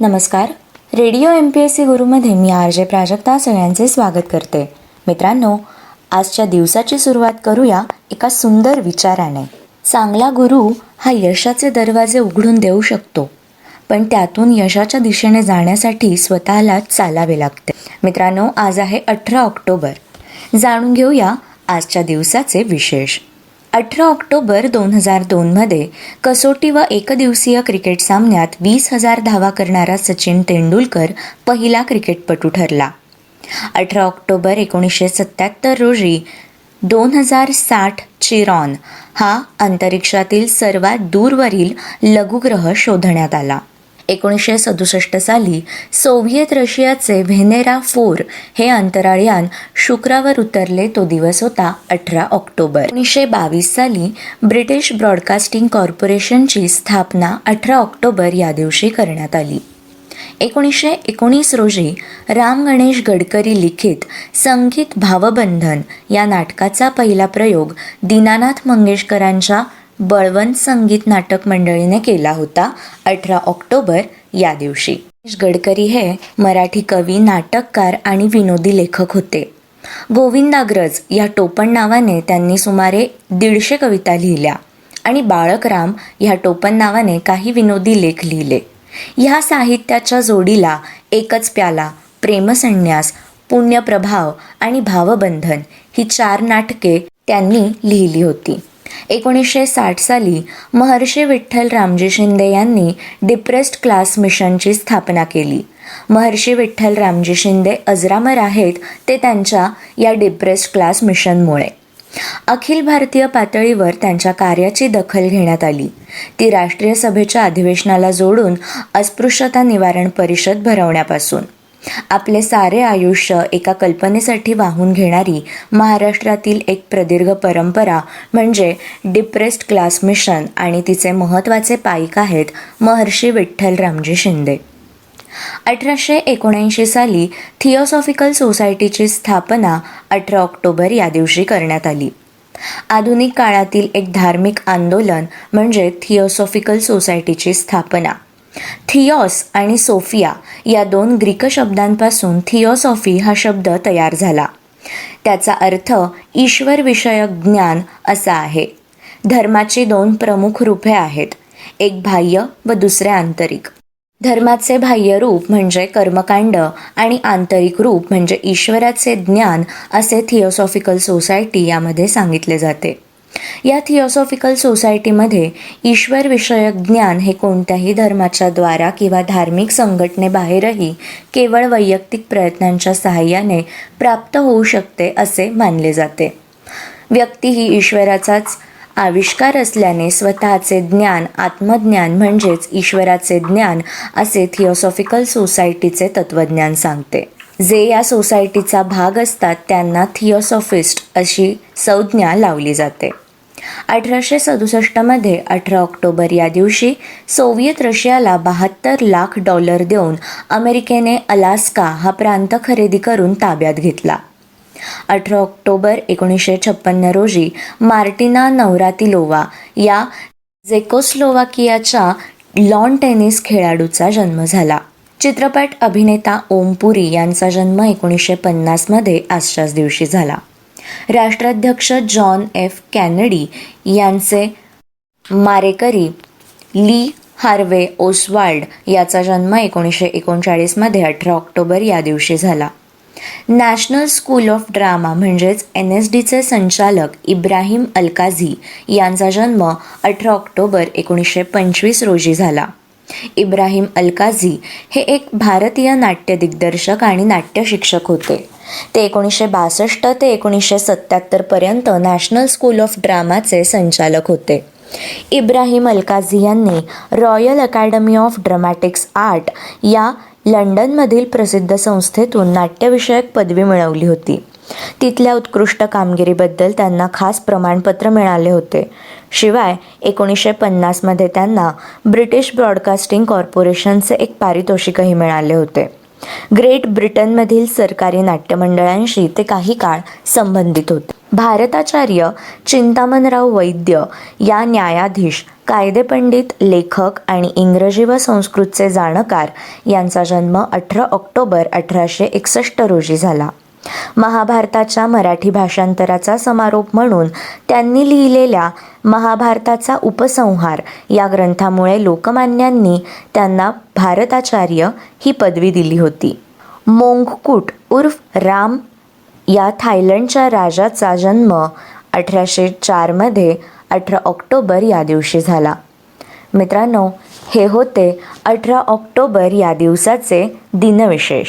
नमस्कार. Radio M P S C गुरुमध्ये मी R J Prajakta सगळ्यांचे स्वागत करते. मित्रांनो आजच्या दिवसाची सुरुवात करूया एका सुंदर विचाराने. चांगला गुरु हा यशाचे दरवाजे उघडून देऊ शकतो पण त्यातून यशाच्या दिशेने जाण्यासाठी स्वतःला चालावे लागते. मित्रांनो आज आहे अठरा ऑक्टोबर. जाणून घेऊया आजच्या दिवसाचे विशेष. अठरा ऑक्टोबर दोन हजार दोनमध्ये कसोटी व एकदिवसीय क्रिकेट सामन्यात वीस हजार धावा करणारा सचिन तेंडुलकर पहिला क्रिकेटपटू ठरला. अठरा ऑक्टोबर एकोणीसशे सत्त्याहत्तर रोजी दोन हजार साठ चिरॉन हा अंतरिक्षातील सर्वात दूरवरील लघुग्रह शोधण्यात आला. एकोणीसशे सदुसष्ट साली सोव्हिएत रशियाचे व्हेनेरा फोर हे अंतराळयान शुक्रावर उतरले तो दिवस होता अठरा ऑक्टोबर. एकोणीसशे बावीस साली ब्रिटिश ब्रॉडकास्टिंग कॉर्पोरेशनची स्थापना अठरा ऑक्टोबर या दिवशी करण्यात आली. एकोणीसशे एकोणीस रोजी राम गणेश गडकरी लिखित संगीत भावबंधन या नाटकाचा पहिला प्रयोग दीनानाथ मंगेशकरांच्या बळवंत संगीत नाटक मंडळीने केला होता अठरा ऑक्टोबर या दिवशी. गडकरी हे मराठी कवी नाटककार आणि विनोदी लेखक होते. गोविंदाग्रज या टोपण नावाने त्यांनी सुमारे दीडशे कविता लिहिल्या आणि बाळकराम ह्या टोपण नावाने काही विनोदी लेख लिहिले. ह्या साहित्याच्या जोडीला एकच प्याला प्रेमसन्यास पुण्यप्रभाव आणि भावबंधन ही चार नाटके त्यांनी लिहिली होती. एकोणीसशे साठ साली महर्षी विठ्ठल रामजी शिंदे यांनी डिप्रेस्ड क्लास मिशनची स्थापना केली. महर्षी विठ्ठल रामजी शिंदे अजरामर आहेत ते त्यांच्या या डिप्रेस्ड क्लास मिशनमुळे. अखिल भारतीय पातळीवर त्यांच्या कार्याची दखल घेण्यात आली. ती राष्ट्रीय सभेच्या अधिवेशनाला जोडून अस्पृश्यता निवारण परिषद भरवण्यापासून. आपले सारे आयुष्य एका कल्पनेसाठी वाहून घेणारी महाराष्ट्रातील एक प्रदीर्घ परंपरा म्हणजे डिप्रेस्ड क्लास मिशन आणि तिचे महत्त्वाचे पाईक आहेत महर्षी विठ्ठल रामजी शिंदे. अठराशे एकोणऐंशी साली थिओसॉफिकल सोसायटीची स्थापना अठरा ऑक्टोबर या दिवशी करण्यात आली. आधुनिक काळातील एक धार्मिक आंदोलन म्हणजे थिओसॉफिकल सोसायटीची स्थापना. थिओस आणि सोफिया या दोन ग्रीक शब्दांपासून थिओसॉफी हा शब्द तयार झाला. त्याचा अर्थ ईश्वरविषयक ज्ञान असा आहे. धर्माची दोन प्रमुख रूपे आहेत एक बाह्य व दुसरे आंतरिक. धर्माचे बाह्य रूप म्हणजे कर्मकांड आणि आंतरिक रूप म्हणजे ईश्वराचे ज्ञान असे थिओसॉफिकल सोसायटी यामध्ये सांगितले जाते. या थिओसॉफिकल सोसायटीमध्ये ईश्वरविषयक ज्ञान हे कोणत्याही धर्माच्या द्वारा किंवा धार्मिक संघटनेबाहेरही केवळ वैयक्तिक प्रयत्नांच्या सहाय्याने प्राप्त होऊ शकते असे मानले जाते. व्यक्ती ही ईश्वराचाच आविष्कार असल्याने स्वतःचे ज्ञान आत्मज्ञान म्हणजेच ईश्वराचे ज्ञान असे थिओसॉफिकल सोसायटीचे तत्त्वज्ञान सांगते. जे या सोसायटीचा भाग असतात त्यांना थिओसॉफिस्ट अशी संज्ञा लावली जाते. अठराशे सदुसष्टमध्ये अठरा ऑक्टोबर या दिवशी सोव्हिएत रशियाला बहात्तर लाख डॉलर देऊन अमेरिकेने अलास्का हा प्रांत खरेदी करून ताब्यात घेतला. अठरा ऑक्टोबर एकोणीसशे छप्पन्न रोजी मार्टिना नवरातिलोवा या झेकोस्लोवाकियाच्या लॉन टेनिस खेळाडूचा जन्म झाला. चित्रपट अभिनेता ओम पुरी यांचा जन्म एकोणीसशे पन्नासमध्ये आजच्याच दिवशी झाला. राष्ट्राध्यक्ष जॉन एफ कॅनडी यांचे मारेकरी ली हार्वे ओसवाल्ड याचा जन्म एकोणीसशे एकोणचाळीसमध्ये अठरा ऑक्टोबर या दिवशी झाला. नॅशनल स्कूल ऑफ ड्रामा म्हणजेच एन एस डीचे संचालक इब्राहिम अलकाझी यांचा जन्म अठरा ऑक्टोबर एकोणीसशे पंचवीस रोजी झाला. इब्राहिम अलकाझी हे एक भारतीय नाट्य दिग्दर्शक आणि नाट्य शिक्षक होते. ते एकोणीसशे बासष्ट ते एकोणीसशे सत्त्याहत्तरपर्यंत नॅशनल स्कूल ऑफ ड्रामाचे संचालक होते. इब्राहिम अलकाझी यांनी royal academy of dramatics art या लंडनमधील प्रसिद्ध संस्थेतून नाट्यविषयक पदवी मिळवली होती. तिथल्या उत्कृष्ट कामगिरीबद्दल त्यांना खास प्रमाणपत्र मिळाले होते. शिवाय एकोणीसशे पन्नासमध्ये त्यांना ब्रिटिश ब्रॉडकास्टिंग कॉर्पोरेशनचे एक पारितोषिकही मिळाले होते. ग्रेट ब्रिटनमधील सरकारी नाट्यमंडळांशी ते काही काळ संबंधित होते. भारताचार्य चिंतामणराव वैद्य या न्यायाधीश कायदेपंडित लेखक आणि इंग्रजी व संस्कृतचे जाणकार यांचा जन्म अठरा ऑक्टोबर अठराशे एकसष्ट रोजी झाला. महाभारताच्या मराठी भाषांतराचा समारोप म्हणून त्यांनी लिहिलेल्या महाभारताचा उपसंहार या ग्रंथामुळे लोकमान्यांनी त्यांना भारताचार्य ही पदवी दिली होती. मोंगकूट उर्फ राम या थायलंडच्या राजाचा जन्म अठराशे चारमध्ये अठरा ऑक्टोबर या दिवशी झाला. मित्रांनो हे होते अठरा ऑक्टोबर या दिवसाचे दिनविशेष.